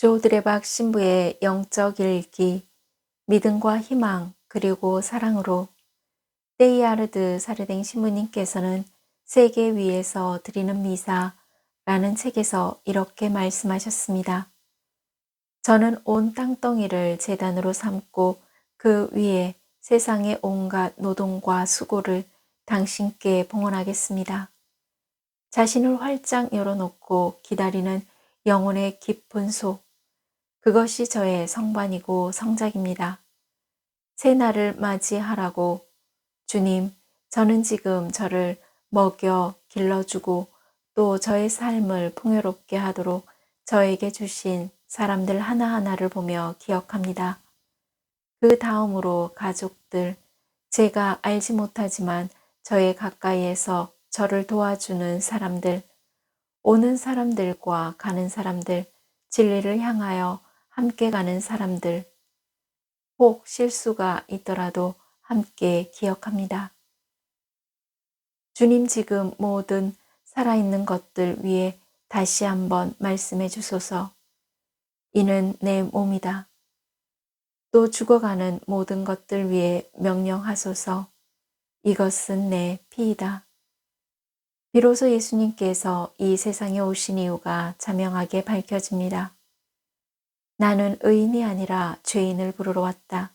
조드레박 신부의 영적 일기, 믿음과 희망, 그리고 사랑으로 데이아르드 사르댕 신부님께서는 세계 위에서 드리는 미사라는 책에서 이렇게 말씀하셨습니다. 저는 온 땅덩이를 재단으로 삼고 그 위에 세상의 온갖 노동과 수고를 당신께 봉헌하겠습니다. 자신을 활짝 열어놓고 기다리는 영혼의 깊은 속, 그것이 저의 성반이고 성작입니다. 새 날을 맞이하라고 주님, 저는 지금 저를 먹여 길러주고 또 저의 삶을 풍요롭게 하도록 저에게 주신 사람들 하나하나를 보며 기억합니다. 그 다음으로 가족들, 제가 알지 못하지만 저의 가까이에서 저를 도와주는 사람들, 오는 사람들과 가는 사람들, 진리를 향하여 함께 가는 사람들, 혹 실수가 있더라도 함께 기억합니다. 주님 지금 모든 살아있는 것들 위에 다시 한번 말씀해 주소서. 이는 내 몸이다. 또 죽어가는 모든 것들 위에 명령하소서. 이것은 내 피이다. 비로소 예수님께서 이 세상에 오신 이유가 자명하게 밝혀집니다. 나는 의인이 아니라 죄인을 부르러 왔다.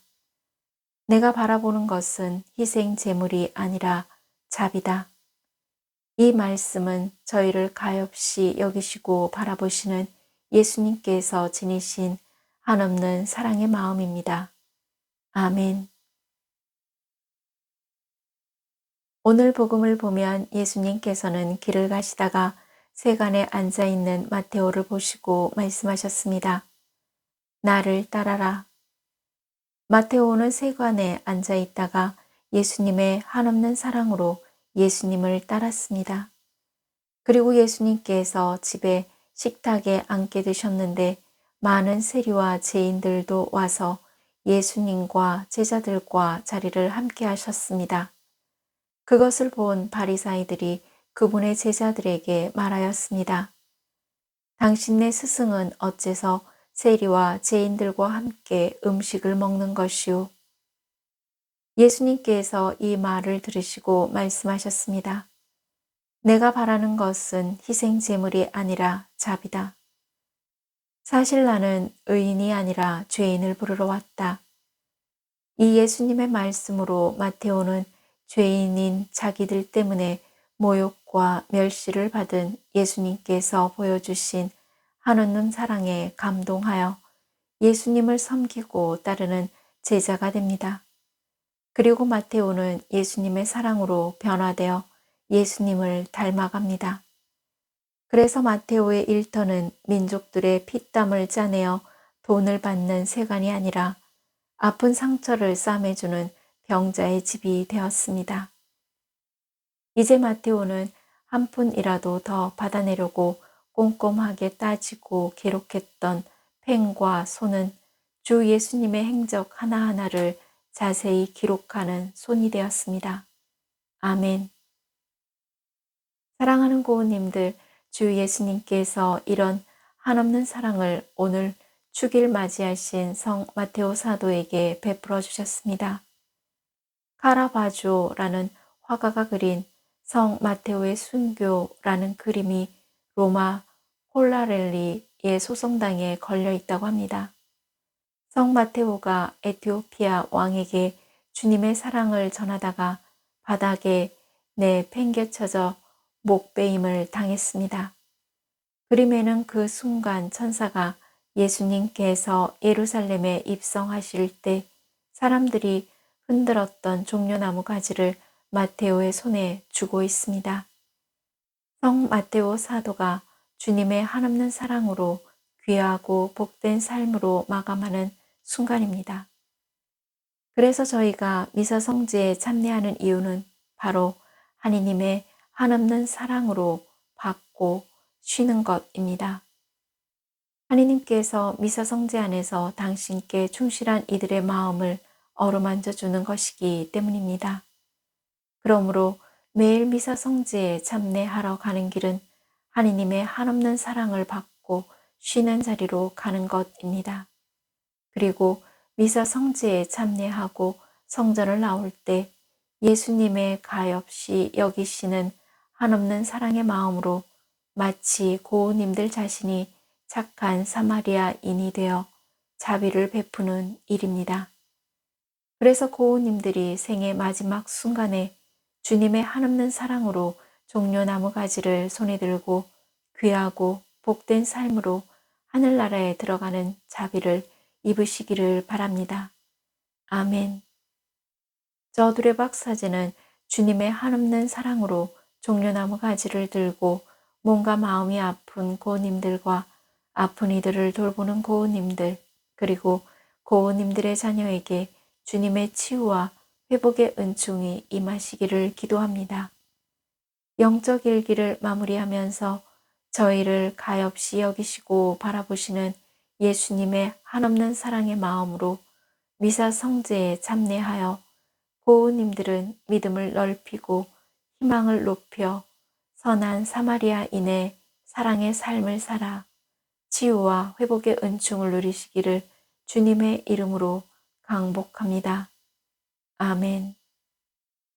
내가 바라보는 것은 희생 제물이 아니라 잡이다. 이 말씀은 저희를 가엾이 여기시고 바라보시는 예수님께서 지니신 한없는 사랑의 마음입니다. 아멘. 오늘 복음을 보면 예수님께서는 길을 가시다가 세간에 앉아 있는 마테오를 보시고 말씀하셨습니다. 나를 따라라. 마테오는 세관에 앉아 있다가 예수님의 한없는 사랑으로 예수님을 따랐습니다. 그리고 예수님께서 집에 식탁에 앉게 되셨는데 많은 세리와 죄인들도 와서 예수님과 제자들과 자리를 함께 하셨습니다. 그것을 본 바리사이들이 그분의 제자들에게 말하였습니다. 당신네 스승은 어째서 세리와 죄인들과 함께 음식을 먹는 것이오? 예수님께서 이 말을 들으시고 말씀하셨습니다. 내가 바라는 것은 희생 제물이 아니라 잡이다. 사실 나는 의인이 아니라 죄인을 부르러 왔다. 이 예수님의 말씀으로 마테오는 죄인인 자기들 때문에 모욕과 멸시를 받은 예수님께서 보여주신 한없는 사랑에 감동하여 예수님을 섬기고 따르는 제자가 됩니다. 그리고 마테오는 예수님의 사랑으로 변화되어 예수님을 닮아갑니다. 그래서 마테오의 일터는 민족들의 피땀을 짜내어 돈을 받는 세관이 아니라 아픈 상처를 싸매주는 병자의 집이 되었습니다. 이제 마테오는 한 푼이라도 더 받아내려고 꼼꼼하게 따지고 기록했던 펜과 손은 주 예수님의 행적 하나하나를 자세히 기록하는 손이 되었습니다. 아멘. 사랑하는 고우님들, 주 예수님께서 이런 한없는 사랑을 오늘 축일 맞이하신 성 마테오 사도에게 베풀어 주셨습니다. 카라바조라는 화가가 그린 성 마테오의 순교라는 그림이 로마 홀라렐리의 소성당에 걸려 있다고 합니다. 성 마테오가 에티오피아 왕에게 주님의 사랑을 전하다가 바닥에 내팽개쳐져 목베임을 당했습니다. 그림에는 그 순간 천사가 예수님께서 예루살렘에 입성하실 때 사람들이 흔들었던 종려나무 가지를 마테오의 손에 주고 있습니다. 성 마테오 사도가 주님의 한없는 사랑으로 귀하고 복된 삶으로 마감하는 순간입니다. 그래서 저희가 미사 성지에 참여하는 이유는 바로 하느님의 한없는 사랑으로 받고 쉬는 것입니다. 하느님께서 미사 성지 안에서 당신께 충실한 이들의 마음을 어루만져 주는 것이기 때문입니다. 그러므로 매일 미사 성지에 참례하러 가는 길은 하느님의 한없는 사랑을 받고 쉬는 자리로 가는 것입니다. 그리고 미사 성제에 참여하고 성전을 나올 때 예수님의 가엾이 여기시는 한없는 사랑의 마음으로 마치 고우님들 자신이 착한 사마리아인이 되어 자비를 베푸는 일입니다. 그래서 고우님들이 생의 마지막 순간에 주님의 한없는 사랑으로 종려나무 가지를 손에 들고 귀하고 복된 삶으로 하늘나라에 들어가는 자비를 입으시기를 바랍니다. 아멘. 저 두레박 사제는 주님의 한없는 사랑으로 종려나무 가지를 들고 몸과 마음이 아픈 고우님들과 아픈 이들을 돌보는 고우님들 그리고 고우님들의 자녀에게 주님의 치유와 회복의 은총이 임하시기를 기도합니다. 영적 일기를 마무리하면서 저희를 가엾이 여기시고 바라보시는 예수님의 한없는 사랑의 마음으로 미사 성제에 참내하여 고우님들은 믿음을 넓히고 희망을 높여 선한 사마리아인의 사랑의 삶을 살아 치유와 회복의 은총을 누리시기를 주님의 이름으로 강복합니다. 아멘.